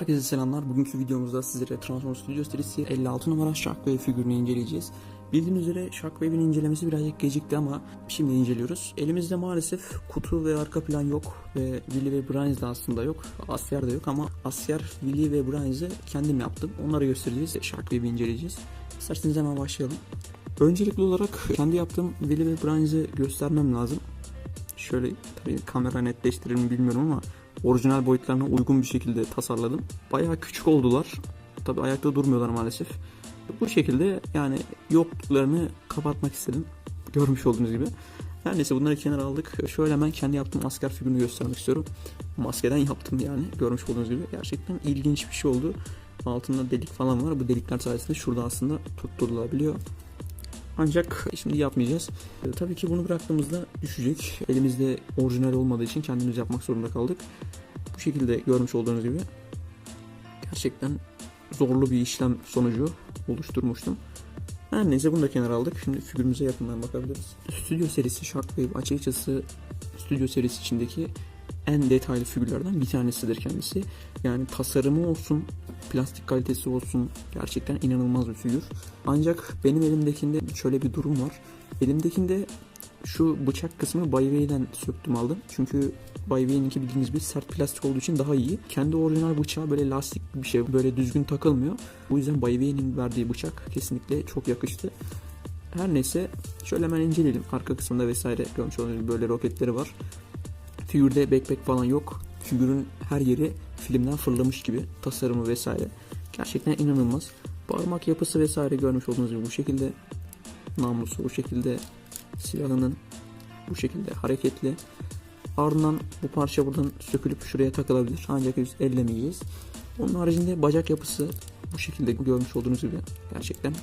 Herkese selamlar. Bugünkü videomuzda sizlere Transformers Studio serisi 56 numara Shockwave figürünü inceleyeceğiz. Bildiğiniz üzere Shockwave'in incelemesi birazcık gecikti ama şimdi inceliyoruz. Elimizde maalesef kutu ve arka plan yok ve Willy ve Brains de aslında yok. Asyar da yok ama Asyar, Willy ve Brains'i kendim yaptım. Onları göstereceğiz. Shockwave'i inceleyeceğiz. İsterseniz hemen başlayalım. Öncelikli olarak kendi yaptığım Willy ve Brains'i göstermem lazım. Şöyle tabii kamera netleştirir mi bilmiyorum ama orijinal boyutlarına uygun bir şekilde tasarladım. Bayağı küçük oldular. Tabii ayakta durmuyorlar maalesef. Bu şekilde yani yokluklarını kapatmak istedim. Görmüş olduğunuz gibi. Her neyse bunları kenara aldık. Şöyle hemen kendi yaptığım asker figürünü göstermek istiyorum. Maskeden yaptım yani görmüş olduğunuz gibi. Gerçekten ilginç bir şey oldu. Altında delik falan var. Bu delikler sayesinde şurada aslında tutturulabiliyor. Ancak şimdi yapmayacağız. E, tabii ki bunu bıraktığımızda düşecek. Elimizde orijinal olmadığı için kendimiz yapmak zorunda kaldık. Bu şekilde görmüş olduğunuz gibi gerçekten zorlu bir işlem sonucu oluşturmuştum. Her neyse bunu da kenara aldık. Şimdi figürümüze yakından bakabiliriz. Stüdyo serisi Shockwave açıkçası stüdyo serisi içindeki en detaylı figürlerden bir tanesidir kendisi. Yani tasarımı olsun, plastik kalitesi olsun gerçekten inanılmaz bir figür. Ancak benim elimdekinde şöyle bir durum var. Elimdekinde şu bıçak kısmı Bayway'den söktüm aldım. Çünkü Bayway'inki bildiğiniz gibi sert plastik olduğu için daha iyi. Kendi orijinal bıçağı böyle lastik bir şey böyle düzgün takılmıyor. Bu yüzden Bayway'in verdiği bıçak kesinlikle çok yakıştı. Her neyse şöyle hemen inceleyelim. Arka kısmında vesaire görmüş olduğunuz gibi böyle roketleri var. Figürde backpack falan yok. Figürün her yeri filmden fırlamış gibi tasarımı vesaire. Gerçekten inanılmaz. Parmak yapısı vesaire görmüş olduğunuz gibi bu şekilde. Namlusu bu şekilde. Silahının bu şekilde hareketli. Ardından bu parça buradan sökülüp şuraya takılabilir. Ancak biz ellemeyeceğiz. Onun haricinde bacak yapısı bu şekilde görmüş olduğunuz gibi gerçekten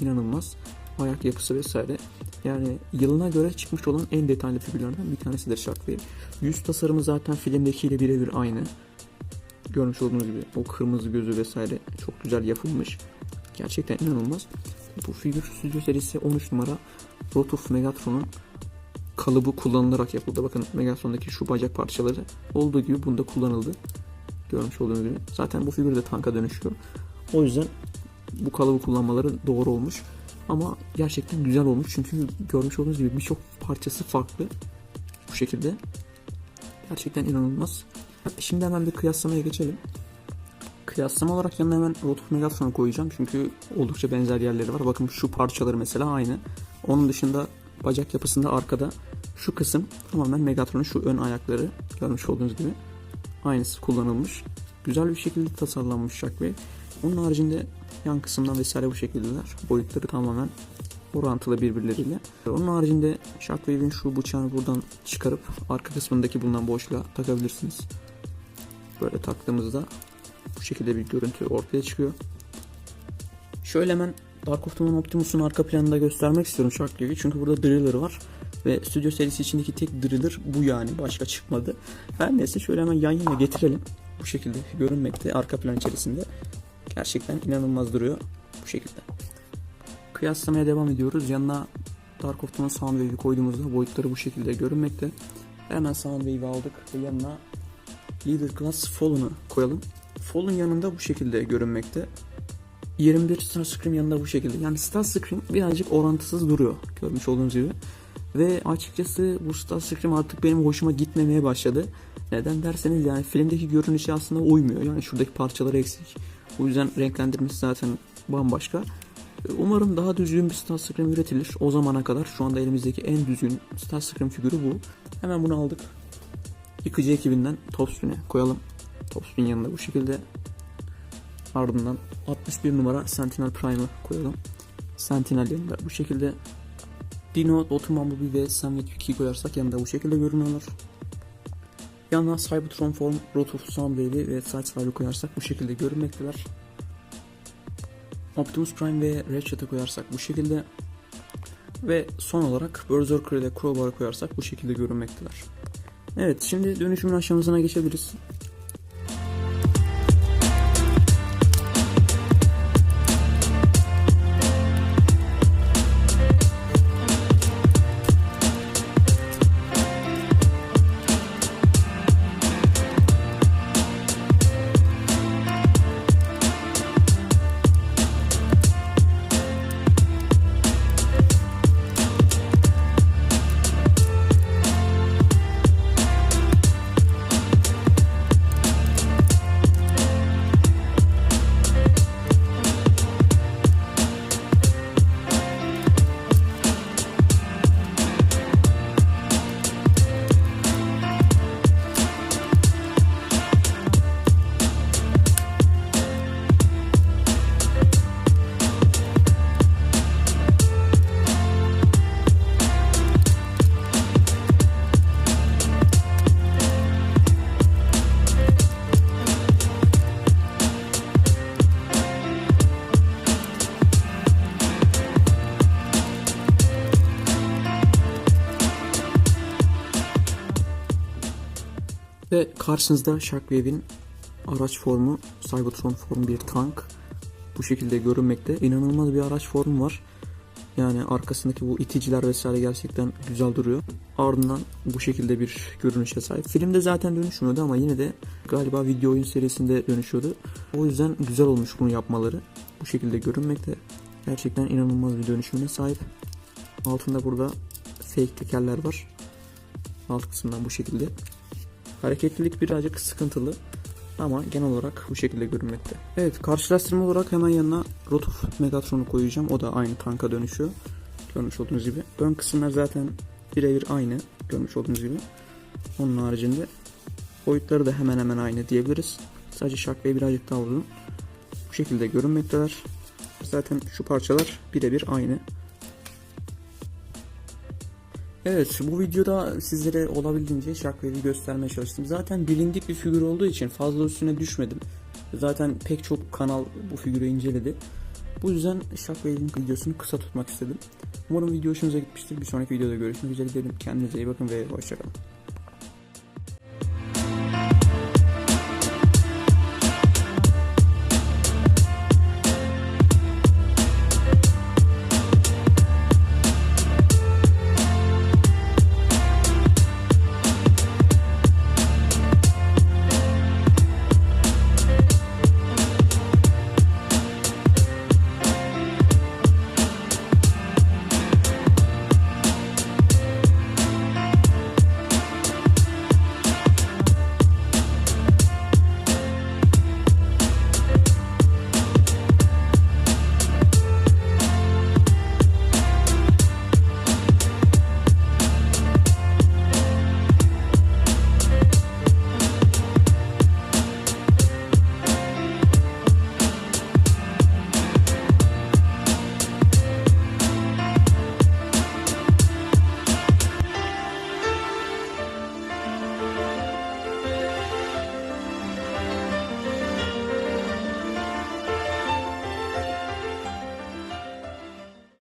inanılmaz. Ayak yapısı vesaire. Yani yılına göre çıkmış olan en detaylı figürlerden bir tanesidir Shockwave. Yüz tasarımı zaten filmdekiyle birebir aynı. Görmüş olduğunuz gibi o kırmızı gözü vesaire çok güzel yapılmış. Gerçekten inanılmaz. Bu figür stüdyo serisi 13 numara Rotuf Megatron'un kalıbı kullanılarak yapıldı. Bakın Megatron'daki şu bacak parçaları olduğu gibi bunda kullanıldı. Görmüş olduğunuz gibi. Zaten bu figür de tanka dönüşüyor. O yüzden bu kalıbı kullanmaları doğru olmuş. Ama gerçekten güzel olmuş çünkü görmüş olduğunuz gibi birçok parçası farklı. Bu şekilde. Gerçekten inanılmaz. Şimdi hemen bir kıyaslamaya geçelim. Kıyaslama olarak yanına hemen Rotuf Megatron'u koyacağım çünkü oldukça benzer yerleri var. Bakın şu parçaları mesela aynı. Onun dışında bacak yapısında arkada şu kısım tamamen Megatron'un şu ön ayakları görmüş olduğunuz gibi aynısı kullanılmış. Güzel bir şekilde tasarlanmış Shockwave. Onun haricinde yan kısımdan vesaire bu şekildeler. Boyutları tamamen orantılı birbirleriyle. Onun haricinde Shockwave'in şu bıçağını buradan çıkarıp arka kısmındaki bulunan boşluğa takabilirsiniz. Böyle taktığımızda bu şekilde bir görüntü ortaya çıkıyor. Şöyle hemen Dark of the Moon Optimus'un arka planını da göstermek istiyorum Shockwave'i. Çünkü burada Driller var. Ve stüdyo serisi içindeki tek Driller bu yani. Başka çıkmadı. Her neyse şöyle hemen yan yana getirelim. Bu şekilde görünmekte arka plan içerisinde. Gerçekten inanılmaz duruyor. Bu şekilde. Kıyaslamaya devam ediyoruz. Yanına Dark of the Moon Soundwave'i koyduğumuzda boyutları bu şekilde görünmekte. Hemen Soundwave'i aldık ve yanına Leader Class Fallen'ı koyalım. Fallen yanında bu şekilde görünmekte. 21 Starscream yanında bu şekilde. Yani Starscream birazcık orantısız duruyor. Görmüş olduğunuz gibi. Ve açıkçası bu Starscream artık benim hoşuma gitmemeye başladı. Neden derseniz yani filmdeki görünüşe aslında uymuyor. Yani şuradaki parçaları eksik. O yüzden renklendirmesi zaten bambaşka. Umarım daha düzgün bir Starscream üretilir. O zamana kadar şu anda elimizdeki en düzgün Starscream figürü bu. Hemen bunu aldık. Yıkıcı ekibinden Topspin'e koyalım. Topspin yanında bu şekilde. Ardından 61 numara Sentinel Prime'ı koyalım. Sentinel yanında bu şekilde. Dino, Dotun Bumblebee ve Sam Witwicki koyarsak yanında bu şekilde görünüyorlar. Yanına Cybertron Form, Rotuf Soundwave'i ve Sideswipe'ı koyarsak bu şekilde görünmekteler. Optimus Prime ve Ratchet'ı koyarsak bu şekilde. Ve son olarak Berserker ile Crowbar'ı koyarsak bu şekilde görünmekteler. Evet şimdi dönüşümün aşamasına geçebiliriz. Ve karşınızda Shockwave'in araç formu Cybertron form bir tank. Bu şekilde görünmekte. İnanılmaz bir araç formu var. Yani arkasındaki bu iticiler vesaire gerçekten güzel duruyor. Ardından bu şekilde bir görünüşe sahip. Filmde zaten dönüşmüyordu ama yine de galiba video oyun serisinde dönüşüyordu. O yüzden güzel olmuş bunu yapmaları. Bu şekilde görünmekte. Gerçekten inanılmaz bir dönüşümüne sahip. Altında burada fake tekerler var. Alt kısımdan bu şekilde. Hareketlilik birazcık sıkıntılı. Ama genel olarak bu şekilde görünmekte. Evet karşılaştırma olarak hemen yanına Rotuf Megatron'u koyacağım. O da aynı tanka dönüşüyor. Görmüş olduğunuz gibi. Ön kısımlar zaten birebir aynı. Görmüş olduğunuz gibi. Onun haricinde boyutları da hemen hemen aynı diyebiliriz. Sadece Shockwave birazcık daha uzun. Bu şekilde görünmekteler. Zaten şu parçalar birebir aynı. Evet bu videoda sizlere olabildiğince Shockwave'i göstermeye çalıştım. Zaten bilindik bir figür olduğu için fazla üstüne düşmedim. Zaten pek çok kanal bu figürü inceledi. Bu yüzden Shockwave'in videosunu kısa tutmak istedim. Umarım video hoşunuza gitmiştir. Bir sonraki videoda görüşmek üzere diyelim. Kendinize iyi bakın ve hoşçakalın.